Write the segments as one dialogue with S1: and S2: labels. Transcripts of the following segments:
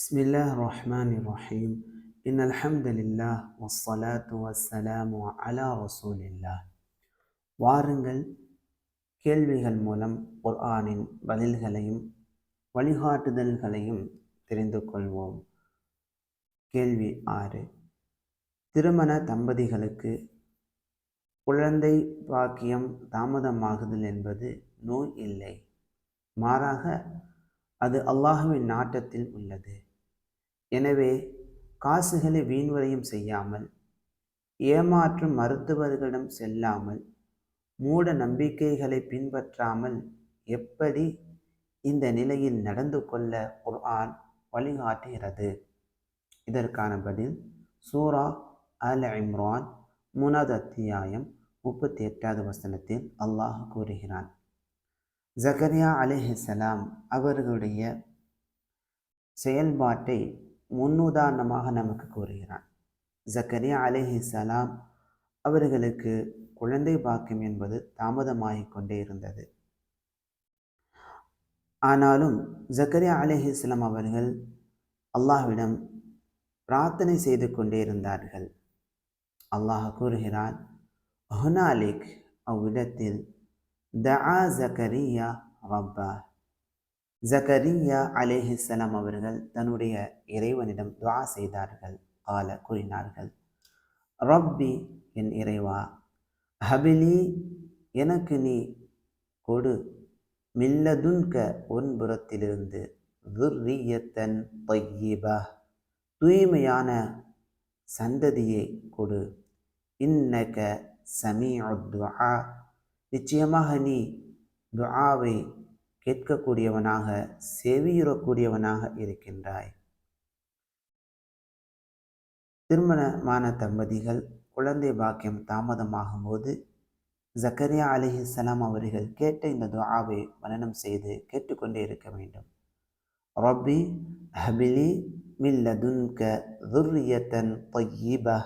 S1: بسم الله الرحمن الرحيم إن الحمد لله والصلاة والسلام على رسول الله வாருங்கள் கேள்விகள் மூலம் குர்ஆனின் பதில்களையும் வழிகாட்டுதல்களையும் தெரிந்து கொள்வோம் கேள்வி ஆறு திருமண தம்பதிகளுக்கு குழந்தை பாக்கியம் தாமதமாகுதல் என்பது நோய் இல்லை மாறாக அது அல்லாஹுவின் நாட்டத்தில் உள்ளது எனவே காசுகளை வீண்வரையும் செய்யாமல் ஏமாற்றும் மருத்துவர்களிடம் செல்லாமல் மூட நம்பிக்கைகளை பின்பற்றாமல் எப்படி இந்த நிலையில் நடந்து கொள்ள குர்ஆன் வழிகாட்டுகிறது? இதற்கான பதில் சூரா அல் இம்ரான் மூணாவது அத்தியாயம் முப்பத்தி எட்டாவது வசனத்தில் அல்லாஹ் கூறுகிறான். ஜகரியா அலிஹலாம் அவர்களுடைய செயல்பாட்டை முன்னுதாரணமாக நமக்கு கூறுகிறான். ஜக்கரியா அலிஹிசலாம் அவர்களுக்கு குழந்தை பாக்கியம் என்பது தாமதமாகிக் கொண்டே இருந்தது. ஆனாலும் ஜக்கரியா அலிஹிஸ்லாம் அவர்கள் அல்லாஹ்விடம் பிரார்த்தனை செய்து கொண்டே இருந்தார்கள். அல்லாஹ் கூறுகிறான் ஹுனாலிக் அவ்விடத்தில் தஆ ஜக்கரியா ரப்பா. ஜக்கரியா அலேஹிஸ்லாம் அவர்கள் தன்னுடைய இறைவனிடம் துவா செய்தார்கள் ஆல கூறினார்கள். ரப்பி என் இறைவா ஹபிலி எனக்கு நீ கொடு. மில்லதுன்க உன்புறத்திலிருந்து துர்ரியத்தன் தொய்யிபா தூய்மையான சந்ததியை கொடு. இன்னக சமீ துஆ. நிச்சயமாக நீ துஆவை கேட்கக்கூடியவனாக செவியுறக்கூடியவனாக இருக்கின்றாய். திருமணமான தம்பதிகள் குழந்தை பாக்கியம் தாமதமாகும் போது ஜக்கரியா அலிஹிஸ்லாம் அவர்கள் கேட்ட இந்த துஆவை மனனம் செய்து கேட்டுக்கொண்டே இருக்க வேண்டும். ரப்பி ஹபிலி மில்லதுன்க துர்யத்தன் தொய்யிபா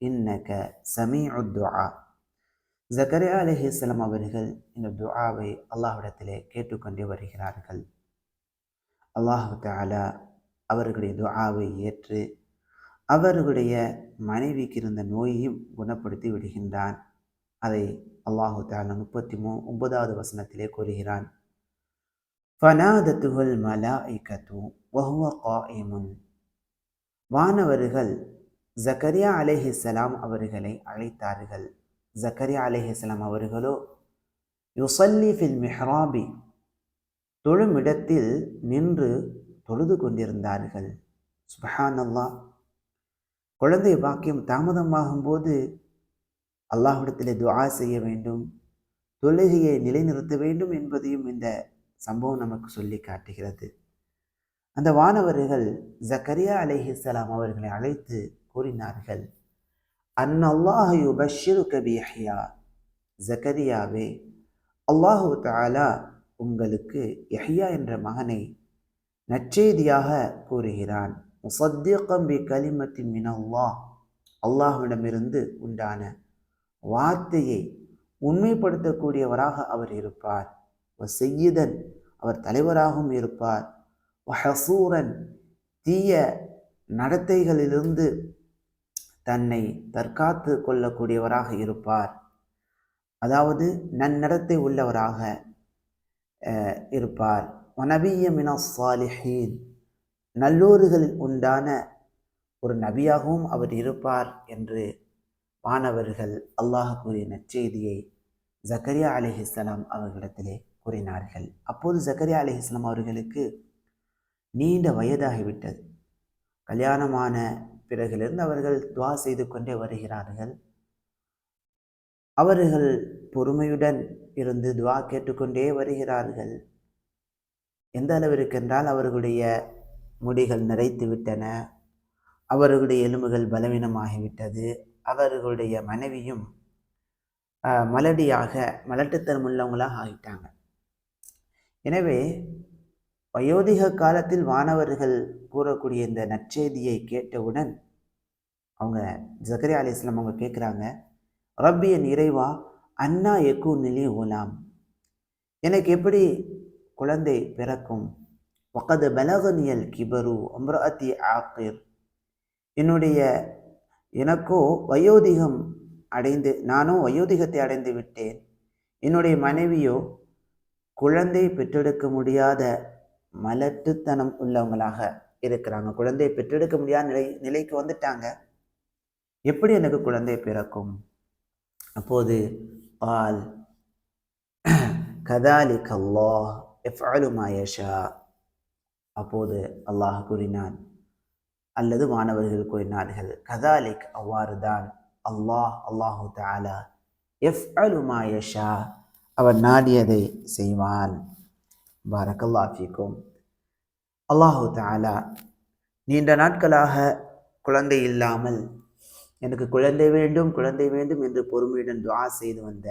S1: இன்னக சமீ துஆ. ஜக்கரியா அலிஹிஸ்லாம் அவர்கள் இந்த துஆவை அல்லாஹ்விடத்திலே கேட்டுக்கொண்டே வருகிறார்கள். அல்லாஹு தாலா அவர்களுடைய துஆவை ஏற்று அவர்களுடைய மனைவிக்கு இருந்த நோயையும் குணப்படுத்தி விடுகின்றான். அதை அல்லாஹு தாலா முப்பத்தி மூ ஒன்பதாவது வசனத்திலே கூறுகிறான். ஃபனாதத்துகள் மலா இக்கத்து வஹுவ காயிமுன். வானவர்கள் ஜக்கரியா அலேஹிஸ்லாம் அவர்களை அழைத்தார்கள். ஜக்கரியா அலேஹிஸ்லாம் அவர்களோ யுசல்லி ஃபில் மெஹ்ராபி தொழுமிடத்தில் நின்று தொழுது கொண்டிருந்தார்கள். சுபஹான் அல்லாஹ் குழந்தை பாக்கியம் தாமதமாகும்போது அல்லாஹிடத்தில் துஆ செய்ய வேண்டும் தொழுகையை நிலைநிறுத்த வேண்டும் என்பதையும் இந்த சம்பவம் நமக்கு சொல்லி காட்டுகிறது. அந்த வானவர்கள் ஜக்கரியா அலைஹிஸ்ஸலாம் அவர்களை அழைத்து கூறினார்கள். அன்னல்லாஹு பஷிரு கபிஹியா ஜக்கரியாவே அல்லாஹு தாலா உங்களுக்கு யஹ்யா என்ற மகனை நற்செய்தியாக கூறுகிறான். முசத்தியம் கலிமத்தி கலிமத்தின் மினல்லாஹ். அல்லாஹ்விடமிருந்து உண்டான வார்த்தையை உண்மைப்படுத்தக்கூடியவராக அவர் இருப்பார். செய்யுதன் அவர் தலைவராகவும் இருப்பார். ஹசூரன் தீய நடத்தைகளிலிருந்து தன்னை தற்காத்து கொள்ளக்கூடியவராக இருப்பார். அதாவது நன்னடத்தை உள்ளவராக இருப்பார். வனபிய மினா சாலிஹீன். நல்லோர்களில் உண்டான ஒரு நபியாகவும் அவர் இருப்பார் என்று மாணவர்கள் அல்லாஹ் கூறிய நற்செய்தியை ஜக்கரியா அலிஹிஸ்லாம் அவர்களிடத்திலே கூறினார்கள். அப்போது ஜக்கரியா அலிஹிஸ்லாம் அவர்களுக்கு நீண்ட வயதாகிவிட்டது. கல்யாணமான பிறகிலிருந்து அவர்கள் துவா செய்து கொண்டே வருகிறார்கள். அவர்கள் பொறுமையுடன் இருந்து துவா கேட்டுக்கொண்டே வருகிறார்கள். எந்த அளவிற்கென்றால் அவர்களுடைய முடிகள் நிறைத்து விட்டன. அவர்களுடைய எலும்புகள் பலவீனமாகிவிட்டது. அவர்களுடைய மனைவியும் மலடியாக மலட்டுத்தனம் உள்ளவங்களாக ஆகிட்டாங்க. எனவே வயோதிக காலத்தில் வானவர்கள் கூறக்கூடிய இந்த நற்செய்தியை கேட்டவுடன் அவங்க ஜக்கரியா அலி இஸ்லாம் அவங்க கேட்குறாங்க ரப்பியன் இறைவா அண்ணா எக்கு நிலி ஓலாம் எனக்கு எப்படி குழந்தை பிறக்கும்? ஒகது பலகனியல் கிபரு அம்ரஅத்தி ஆக்கிர் என்னுடைய எனக்கோ வயோதிகம் அடைந்து நானும் வயோதிகத்தை அடைந்து விட்டேன். என்னுடைய மனைவியோ குழந்தை பெற்றெடுக்க முடியாத மலட்டுத்தனம் உள்ளவங்களாக இருக்கிறாங்க. குழந்தையை பெற்றெடுக்க முடியாத நிலை நிலைக்கு வந்துட்டாங்க. எப்படி எனக்கு குழந்தை பிறக்கும்? அப்போது ஆல் கதாலிக் அல்லாஹ் எஃப்அலு அப்போது அல்லாஹ் கூறினான் அல்லது மாணவர்கள் கூறினார்கள் கதாலிக் அவ்வாறு தான். அல்லாஹ் அல்லாஹு தாலா எஃப் அலுமா யஷா. அவன் நாடியதை செய்வான். பாரக்கல்லாஃபிக்கும் அல்லாஹு தாலா நீண்ட நாட்களாக குழந்தை இல்லாமல் எனக்கு குழந்தை வேண்டும் குழந்தை வேண்டும் என்று பொறுமையுடன் துவா செய்து வந்த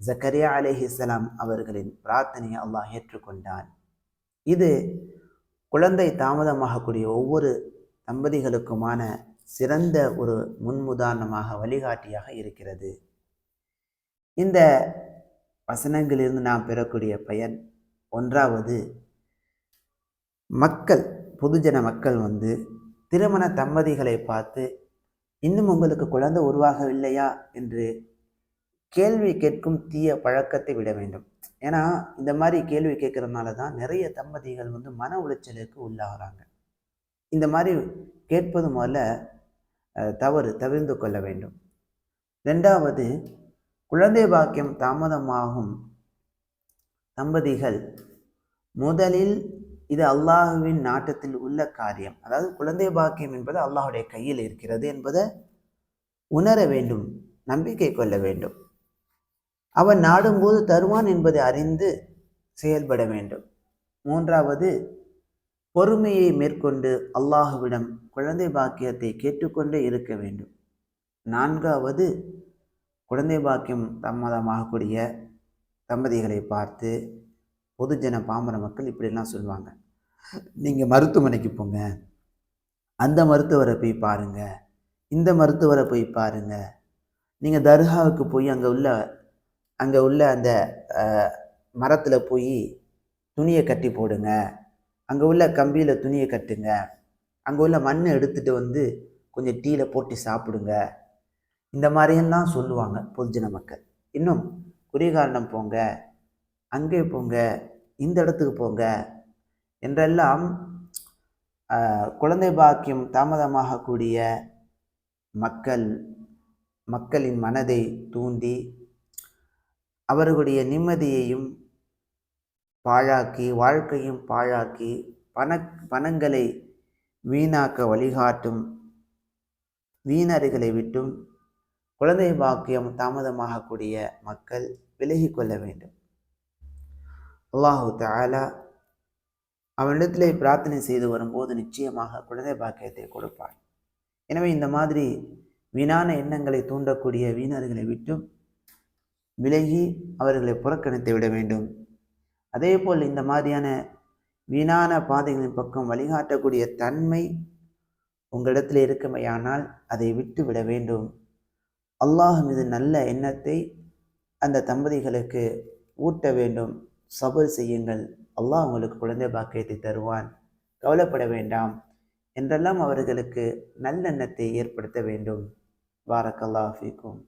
S1: ஜக்கரியா அலேஹிஸ்லாம் அவர்களின் பிரார்த்தனையை அல்லாஹ் ஏற்றுக்கொண்டான். இது குழந்தை தாமதமாகக்கூடிய ஒவ்வொரு தம்பதிகளுக்குமான சிறந்த ஒரு முன்முதாரணமாக வழிகாட்டியாக இருக்கிறது. இந்த வசனங்களிலிருந்து நாம் பெறக்கூடிய பயன் ஒன்றாவது மக்கள் பொதுஜன மக்கள் வந்து திருமண தம்பதிகளை பார்த்து இன்னும் உங்களுக்கு குழந்தை உருவாகவில்லையா? என்று கேள்வி கேட்கும் தீய பழக்கத்தை விட வேண்டும். ஏன்னா இந்த மாதிரி கேள்வி கேட்கறதுனால தான் நிறைய தம்பதிகள் வந்து மன உளைச்சலுக்கு உள்ளாகிறாங்க. இந்த மாதிரி கேட்பது முதல்ல தவறு தவிர்ந்து கொள்ள வேண்டும். ரெண்டாவது குழந்தை பாக்கியம் தாமதமாகும் தம்பதிகள் முதலில் இது அல்லாஹுவின் நாட்டத்தில் உள்ள காரியம். அதாவது குழந்தை பாக்கியம் என்பது அல்லாஹுடைய கையில் இருக்கிறது என்பதை உணர வேண்டும் நம்பிக்கை கொள்ள வேண்டும். அவன் நாடும்போது தருவான் என்பதை அறிந்து செயல்பட வேண்டும். மூன்றாவது பொறுமையை மேற்கொண்டு அல்லாஹுவிடம் குழந்தை பாக்கியத்தை கேட்டுக்கொண்டே இருக்க வேண்டும். நான்காவது குழந்தை பாக்கியம் தாமதமாகக்கூடிய தம்பதிகளை பார்த்து பொதுஜன பாமர மக்கள் இப்படிலாம் சொல்லுவாங்க. நீங்கள் மருத்துவமனைக்கு போங்க. அந்த மருத்துவரை போய் பாருங்கள் இந்த மருத்துவரை போய் பாருங்கள் நீங்கள் தர்காவுக்கு போய் அங்கே உள்ள அங்கே உள்ள அந்த மரத்தில் போய் துணியை கட்டி போடுங்க. அங்கே உள்ள கம்பியில் துணியை கட்டுங்க. அங்கே உள்ள மண்ணை எடுத்துகிட்டு வந்து கொஞ்சம் டீயில் போட்டு சாப்பிடுங்க. இந்த மாதிரியெல்லாம் சொல்லுவாங்க பொதுஜன மக்கள். இன்னும் குடிகாரணம் போங்க அங்கே போங்க இந்த இடத்துக்கு போங்க என்றெல்லாம் குழந்தை பாக்கியம் தாமதமாகக்கூடிய மக்கள் மக்களின் மனதை தூண்டி அவர்களுடைய நிம்மதியையும் பாழாக்கி வாழ்க்கையும் பாழாக்கி பண பணங்களை வீணாக்க வழிகாட்டும் வீணர்களை விட்டும் குழந்தை பாக்கியம் தாமதமாகக்கூடிய மக்கள் விலகி கொள்ள வேண்டும். அல்லாஹு தாலா அவனிடத்திலே பிரார்த்தனை செய்து வரும்போது நிச்சயமாக குழந்தை பாக்கியத்தை கொடுப்பான். எனவே இந்த மாதிரி வீணான எண்ணங்களை தூண்டக்கூடிய வீணர்களை விட்டும் விலகி அவர்களை புறக்கணித்து விட வேண்டும். அதே போல் இந்த மாதிரியான வீணான பாதைகளின் பக்கம் வழிகாட்டக்கூடிய தன்மை உங்களிடத்தில் இருக்குமையானால் அதை விட்டு விட வேண்டும். அல்லாஹ் மீது நல்ல எண்ணத்தை அந்த தம்பதிகளுக்கு ஊட்ட வேண்டும். சபர் செய்யுங்கள். அல்லாஹ் உங்களுக்கு குழந்தை பாக்கியத்தை தருவான். கவலைப்பட வேண்டாம். என்றெல்லாம் அவர்களுக்கு நல்லெண்ணத்தை ஏற்படுத்த வேண்டும். பாரக்கல்லாஃபிக்கும்